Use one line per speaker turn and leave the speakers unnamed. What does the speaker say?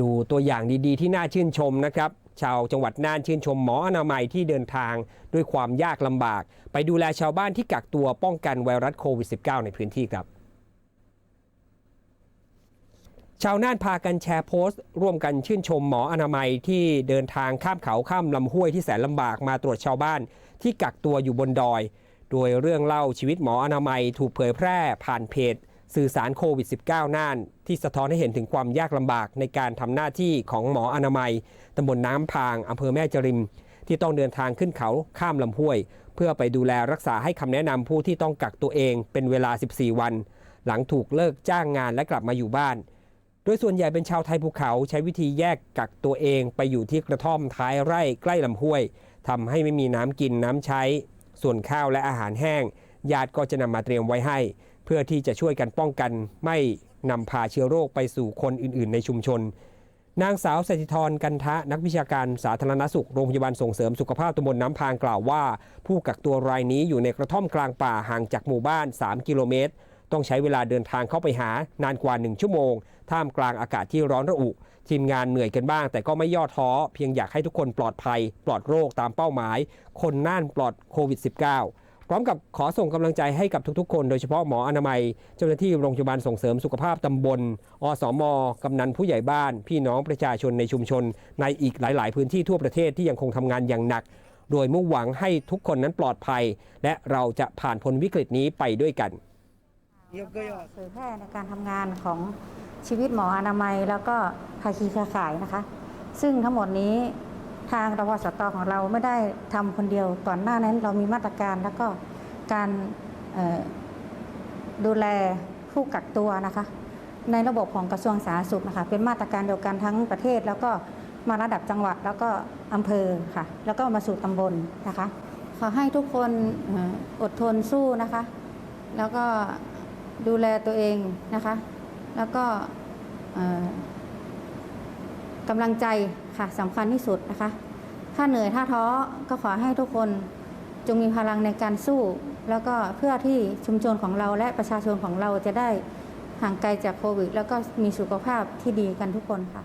ดูตัวอย่างดีๆ ที่น่าชื่นชมนะครับ ชาวจังหวัดน่านชื่นชมหมออนามัยที่เดินทางด้วยความยากลำบาก ไปดูแลชาวบ้านที่กักตัวป้องกันไวรัสโควิด -19 ในพื้นที่ครับ ชาวน่านพากันแชร์โพสต์ ร่วมกันชื่นชมหมออนามัยที่เดินทางข้ามเขาข้ามลำห้วยที่แสนลำบากมาตรวจชาวบ้าน ที่กักตัวอยู่บนดอย โดยเรื่องเล่าชีวิตหมออนามัยถูกเผยแพร่ผ่านเพจ สื่อสารโควิด -19 น่าน ที่สะท้อนให้เห็นถึงความยากลำบากในการทำหน้าที่ของหมออนามัยตำบลน้ำพางอำเภอแม่จริม ที่ต้องเดินทางขึ้นเขาข้ามลำห้วย เพื่อไปดูแลรักษาให้คำแนะนำผู้ที่ต้องกักตัวเองเป็นเวลา 14 วัน หลังถูกเลิกจ้างงานและกลับมาอยู่บ้าน โดยส่วนใหญ่เป็นชาวไทยภูเขาใช้วิธีแยกกักตัวเองไปอยู่ที่กระท่อมท้ายไร่ใกล้ลำห้วยทำให้ไม่มีน้ำกินน้ำใช้ ส่วนข้าวและอาหารแห้งญาติก็จะนำมาเตรียมไว้ให้ เพื่อที่จะช่วยกันป้องกันไม่นำพาเชื้อโรคไปสู่คนอื่น ๆ ในชุมชน นางสาวสถิธรกันทะนักวิชาการสาธารณสุขโรงพยาบาลส่งเสริมสุขภาพตำบลน้ำพางกล่าวว่า ผู้กักตัวรายนี้อยู่ในกระท่อมกลางป่าห่างจากหมู่บ้าน 3 กิโลเมตร ต้องใช้เวลาเดินทางเข้าไปหานานกว่า 1 ชั่วโมง ท่ามกลางอากาศที่ร้อนระอุ ทีมงานเหนื่อยกันบ้าง แต่ก็ไม่ย่อท้อ เพียงอยากให้ทุกคนปลอดภัย ปลอดโรคตามเป้าหมาย คนน่านปลอดโควิด -19 พร้อมกับขอส่งกำลังใจให้กับทุกๆ คน โดยเฉพาะหมออนามัย เจ้าหน้าที่โรงพยาบาลส่งเสริมสุขภาพตำบล อสมกำนันผู้ใหญ่บ้าน พี่น้องประชาชนในชุมชน ในอีกหลาย ๆ พื้นที่ทั่วประเทศที่ยังคงทำงานอย่างหนัก โดยมุ่งหวังให้ทุกคนนั้นปลอดภัย และเราจะผ่านพ้นวิกฤตนี้ไปด้วยกัน
เผยแพร่ในการทำงานของชีวิตหมออนามัย แล้วก็ภาคีเครือข่ายนะคะ ซึ่งทั้งหมดนี้ ทางรพสตของเราไม่ได้ทำคนเดียวก่อนหน้านั้นเรามีมาตรการแล้วก็การดูแลผู้กักตัวนะคะ ในระบบของกระทรวงสาธารณสุขนะคะเป็นมาตรการเดียวกันทั้งประเทศ แล้วก็มาระดับจังหวัดแล้วก็อำเภอค่ะ แล้วก็มาสู่ตำบลนะคะขอให้ทุกคนอดทนสู้นะคะ แล้วก็ดูแลตัวเองนะคะ แล้วก็ กำลังใจค่ะสำคัญที่สุดนะคะ ถ้าเหนื่อยถ้าท้อก็ขอให้ทุกคนจงมีพลังในการสู้ แล้วก็เพื่อที่ชุมชนของเราและประชาชนของเราจะได้ห่างไกลจากโควิด แล้วก็มีสุขภาพที่ดีกันทุกคนค่ะ